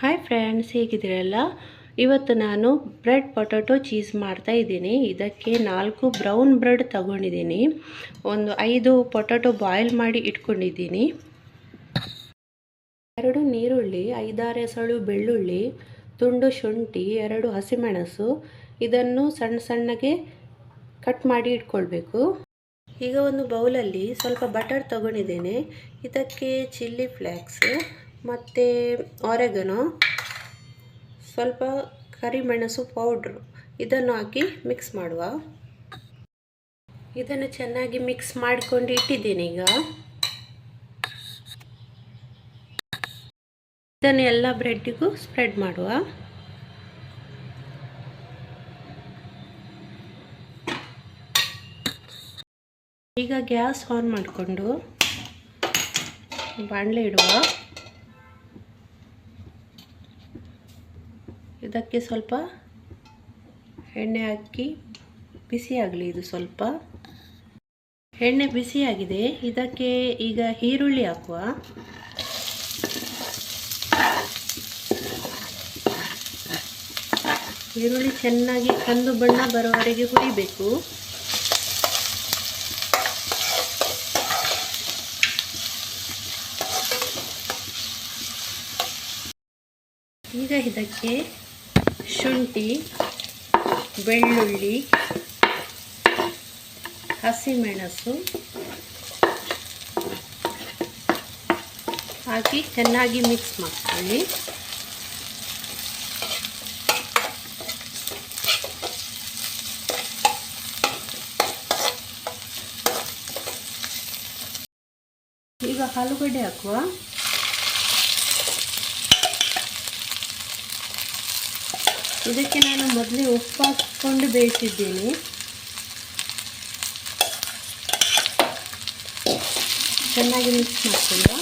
Hi friends ಹೇಗಿದ್ದೀರಲ್ಲ? ಇವತ್ತು ನಾನು bread, potato, cheese ಮಾಡ್ತಾ ಇದ್ದೀನಿ. ಇದಕ್ಕೆ ನಾಲ್ಕು ಬ್ರೌನ್ ಬ್ರೆಡ್ ತಗೊಂಡಿದ್ದೀನಿ. ಒಂದು ಐದು ಪೊಟೊಟೊ ಬಾಯ್ಲ್ ಮಾಡಿ ಇಟ್ಕೊಂಡಿದ್ದೀನಿ. ಎರಡು ನೀರುಳ್ಳಿ, ಐದಾರು ಎಸಳು ಬೆಳ್ಳುಳ್ಳಿ, ತುಂಡು ಶುಂಠಿ, ಎರಡು ಹಸಿಮೆಣಸು, ಇದನ್ನು ಸಣ್ಣ ಸಣ್ಣಗೆ ಕಟ್ ಮಾಡಿ ಇಟ್ಕೊಳ್ಬೇಕು. ಈಗ ಒಂದು ಬೌಲಲ್ಲಿ ಸ್ವಲ್ಪ ಬಟರ್ ತಗೊಂಡಿದ್ದೇನೆ. ಇದಕ್ಕೆ ಚಿಲ್ಲಿ ಫ್ಲೇಕ್ಸ್ ಮತ್ತು ಆರೆಗನೋ ಸ್ವಲ್ಪ ಕರಿಮೆಣಸು ಪೌಡ್ರು ಇದನ್ನು ಹಾಕಿ ಮಿಕ್ಸ್ ಮಾಡುವ. ಇದನ್ನು ಚೆನ್ನಾಗಿ ಮಿಕ್ಸ್ ಮಾಡಿಕೊಂಡು ಇಟ್ಟಿದ್ದೀನಿ ಈಗ. ಇದನ್ನು ಎಲ್ಲ ಬ್ರೆಡ್ಡಿಗೂ ಸ್ಪ್ರೆಡ್ ಮಾಡುವ. ಈಗ ಗ್ಯಾಸ್ ಆನ್ ಮಾಡಿಕೊಂಡು ಬಾಣಲೆ ಇಡುವ. ಇದಕ್ಕೆ ಸ್ವಲ್ಪ ಎಣ್ಣೆ ಹಾಕಿ ಬಿಸಿಯಾಗಲಿ ಇದು ಸ್ವಲ್ಪ. ಎಣ್ಣೆ ಬಿಸಿಯಾಗಿದೆ ಇದಕ್ಕೆ ಈಗ ಈರುಳ್ಳಿ ಹಾಕುವ. ಈರುಳ್ಳಿ ಚೆನ್ನಾಗಿ ಕಂದು ಬಣ್ಣ ಬರೋವರೆಗೆ ಹುರಿಬೇಕು. ಈಗ ಇದಕ್ಕೆ ಶುಂಠಿ ಬೆಳ್ಳುಳ್ಳಿ ಹಸಿಮೆಣಸು ಹಾಕಿ ಚೆನ್ನಾಗಿ ಮಿಕ್ಸ್ ಮಾಡ್ಕೊಳ್ಳಿ. ಈಗ ಆಲೂಗಡ್ಡೆ ಹಾಕುವ. ಇದಕ್ಕೆ ನಾನು ಮೊದಲೇ ಉಪ್ಪು ಹಾಕಿಕೊಂಡು ಬೇಯಿಸಿದ್ದೀನಿ. ಚೆನ್ನಾಗಿ ಮಿಕ್ಸ್ ಮಾಡ್ಕೊಳ್ಳುವ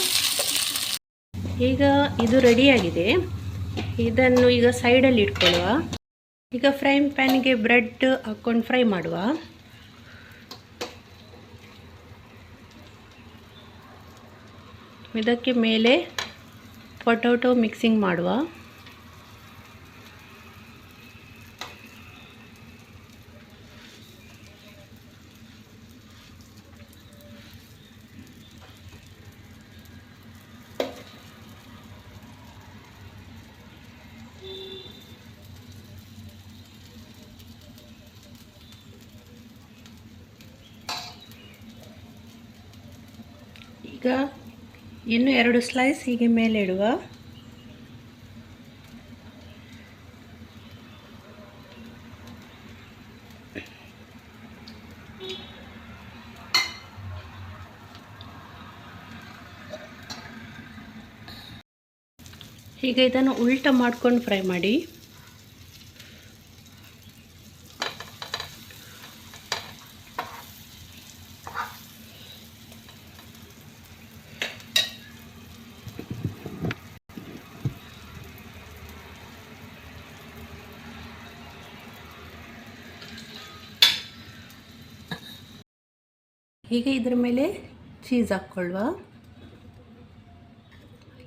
ಈಗ ಇದು ರೆಡಿಯಾಗಿದೆ. ಇದನ್ನು ಈಗ ಸೈಡಲ್ಲಿ ಇಟ್ಕೊಳ್ಳುವ. ಈಗ ಫ್ರೈ ಪ್ಯಾನ್ಗೆ ಬ್ರೆಡ್ ಹಾಕ್ಕೊಂಡು ಫ್ರೈ ಮಾಡುವ. ಇದಕ್ಕೆ ಮೇಲೆ ಪೊಟೊಟೊ ಮಿಕ್ಸಿಂಗ್ ಮಾಡುವ. ಈಗ ಇನ್ನು ಎರಡು ಸ್ಲೈಸ್ ಹೀಗೆ ಮೇಲೆ ಇಡುವ ಈಗ ಇದನ್ನು ಉಲ್ಟ ಮಾಡ್ಕೊಂಡು ಫ್ರೈ ಮಾಡಿ. ಈಗ ಇದರ ಮೇಲೆ ಚೀಸ್ ಹಾಕ್ಕೊಳ್ವಾ.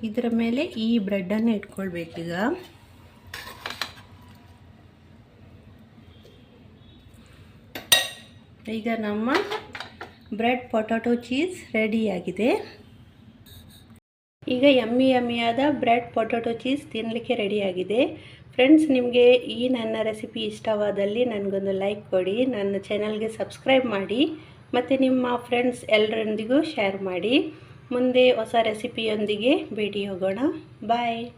ಇದರ ಮೇಲೆ ಈ ಬ್ರೆಡ್ಡನ್ನು ಇಟ್ಕೊಳ್ಬೇಕೀಗ. ಈಗ ನಮ್ಮ ಬ್ರೆಡ್ ಪೊಟ್ಯಾಟೊ ಚೀಸ್ ರೆಡಿಯಾಗಿದೆ ಈಗ ಎಮ್ಮಿ ಎಮ್ಮಿಯಾದ ಬ್ರೆಡ್ ಪೊಟ್ಯಾಟೊ ಚೀಸ್ ತಿನ್ನಲಿಕ್ಕೆ ರೆಡಿಯಾಗಿದೆ ಫ್ರೆಂಡ್ಸ್ ನಿಮಗೆ ಈ ನನ್ನ ರೆಸಿಪಿ ಇಷ್ಟವಾದಲ್ಲಿ ನನಗೊಂದು ಲೈಕ್ ಕೊಡಿ. ನನ್ನ ಚಾನಲ್ಗೆ ಸಬ್ಸ್ಕ್ರೈಬ್ ಮಾಡಿ. ಮತ್ತು ನಿಮ್ಮ ಫ್ರೆಂಡ್ಸ್ ಎಲ್ಲರೊಂದಿಗೂ ಶೇರ್ ಮಾಡಿ. ಮುಂದೆ ಹೊಸ ರೆಸಿಪಿಯೊಂದಿಗೆ ಭೇಟಿ ಹೋಗೋಣ ಬಾಯ್